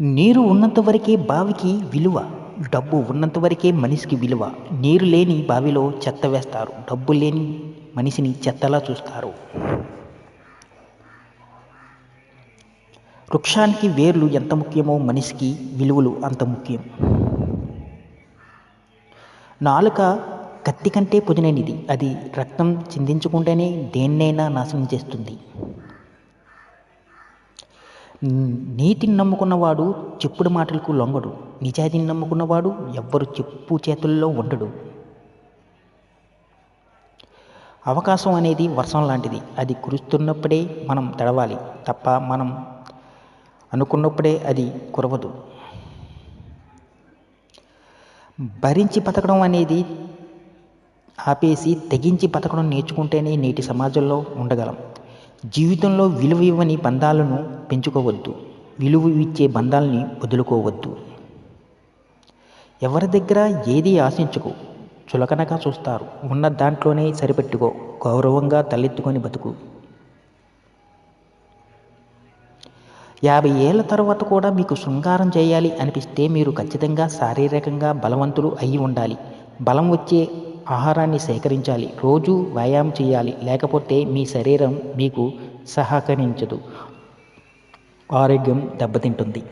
నీరు ఉన్నంత వరకే బావికి విలువ డబ్బు ఉన్నంత వరకే మనిషికి విలువ. నీరు లేని బావిలో చెత్త వేస్తారు డబ్బు లేని మనిషిని చెత్తలా చూస్తారు. వృక్షానికి వేర్లు ఎంత ముఖ్యమో మనిషికి విలువలు అంత ముఖ్యం. నాలుక కత్తి కంటే పొదునైనది అది రక్తం చిందించుకుంటేనే దేన్నైనా నాశనం చేస్తుంది. నీతిని నమ్ముకున్నవాడు చెప్పుడు మాటలకు లొంగడు నిజాయితీని నమ్ముకున్నవాడు ఎవ్వరు చెప్పు చేతుల్లో ఉండడు. అవకాశం అనేది వర్షం లాంటిది. అది కురుస్తున్నప్పుడే మనం తడవాలి తప్ప మనం అనుకున్నప్పుడే అది కురవదు. భరించి బతకడం అనేది ఆపేసి తెగించి బతకడం నేర్చుకుంటేనే నేటి సమాజంలో ఉండగలం. జీవితంలో విలువ ఇవ్వని బంధాలను పెంచుకోవద్దు. విలువ ఇచ్చే బంధాలని వదులుకోవద్దు. ఎవరి దగ్గర ఏది ఆశించుకో చులకనగా చూస్తారు. ఉన్న దాంట్లోనే సరిపెట్టుకో గౌరవంగా తలెత్తుకొని బతుకు. యాభై ఏళ్ళ తర్వాత కూడా మీకు శృంగారం చేయాలి అనిపిస్తే మీరు ఖచ్చితంగా శారీరకంగా బలవంతులు అయి ఉండాలి. బలం వచ్చే ఆహారాన్ని సేకరించాలి రోజు వ్యాయామం చేయాలి లేకపోతే మీ శరీరం మీకు సహకరించదు. ఆరోగ్యం దెబ్బతింటుంది.